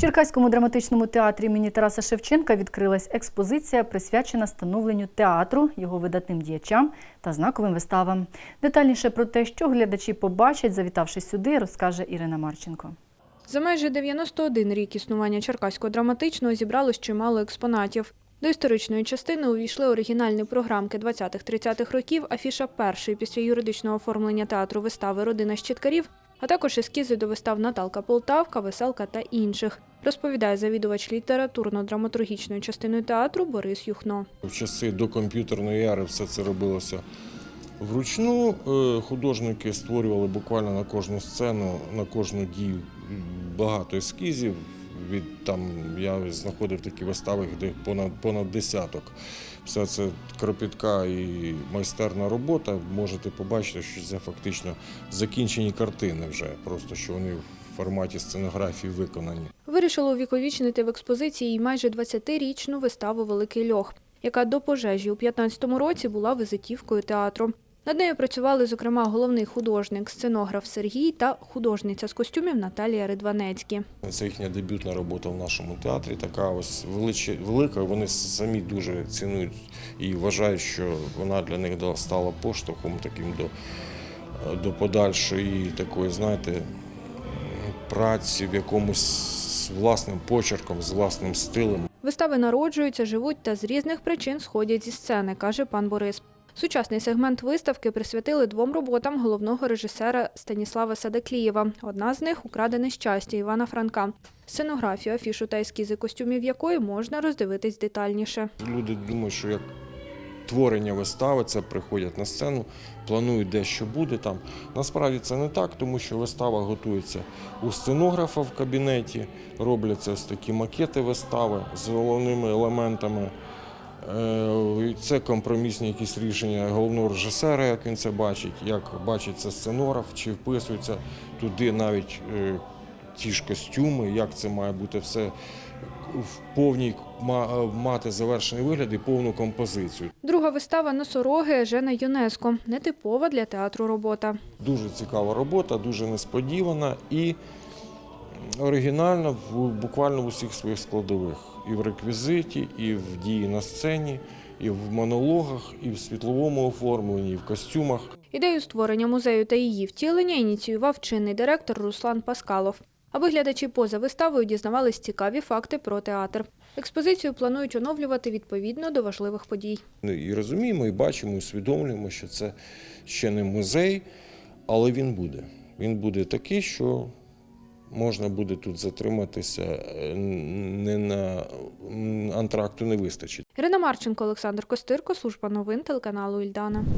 Черкаському драматичному театрі імені Тараса Шевченка відкрилась експозиція, присвячена становленню театру, його видатним діячам та знаковим виставам. Детальніше про те, що глядачі побачать, завітавши сюди, розкаже Ірина Марченко. За майже 91 рік існування Черкаського драматичного зібралось чимало експонатів. До історичної частини увійшли оригінальні програмки 20-30-х років, афіша першої після юридичного оформлення театру вистави Родина щиткарів, а також ескізи до вистав Наталка Полтавка, Веселка та інших, розповідає завідувач літературно-драматургічної частини театру Борис Юхно. В часи до комп'ютерної яри все це робилося вручну. Е, Художники створювали буквально на кожну сцену, на кожну дію багато ескізів. Від там я знаходив такі вистави, де понад понад десяток. Все це кропітка і майстерна робота. Можете побачити, що це фактично закінчені картини вже, просто що вони в форматі сценографії виконані. Вирішили увіковічнити в експозиції майже 20-річну виставу Великий льох, яка до пожежі у 15-му році була визитівкою театру. Над нею працювали, зокрема, головний художник, сценограф Сергій та художниця з костюмів Наталія Ридванецькі. Це їхня дебютна робота в нашому театрі. Така ось велика. Вони самі дуже цінують і вважають, що вона для них стала поштовхом таким до, до подальшої такої, знаєте, праці в якомусь з власним почерком, з власним стилем. Вистави народжуються, живуть та з різних причин сходять зі сцени, каже пан Борис. Сучасний сегмент виставки присвятили двом роботам головного режисера Станіслава Садаклієва. Одна з них Украдене щастя Івана Франка. Сценографію, афішу та ескізи костюмів якої можна роздивитись детальніше. Люди думають, що як творення вистави, це приходять на сцену, планують де що буде там. Насправді це не так, тому що вистава готується у сценографа в кабінеті, робляться ось такі макети вистави з головними елементами. Е, Це компромісні якісь рішення головного режисера, як він це бачить, як бачить це сценограф, чи вписується туди навіть е, ті ж костюми, як це має бути все в повній мати завершений вигляд і повну композицію. Друга вистава Носороги Жена ЮНЕСКО. Нетипова для театру робота. Дуже цікава робота, дуже несподівана і оригінальна буквально в усіх своїх складових. І в реквізиті, і в дії на сцені, і в монологах, і в світловому оформленні, і в костюмах. Ідею створення музею та її втілення ініціював чинний директор Руслан Паскалов. Аби глядачі поза виставою дізнавались цікаві факти про театр. Експозицію планують оновлювати відповідно до важливих подій. Ну, І розуміємо, і бачимо, і усвідомлюємо, що це ще не музей, але він буде. Він буде такий, що можна буде тут затриматися, е, не на антракту не вистачить. Ірина Марченко, Олександр Костирко, служба новин телеканалу Ільдана.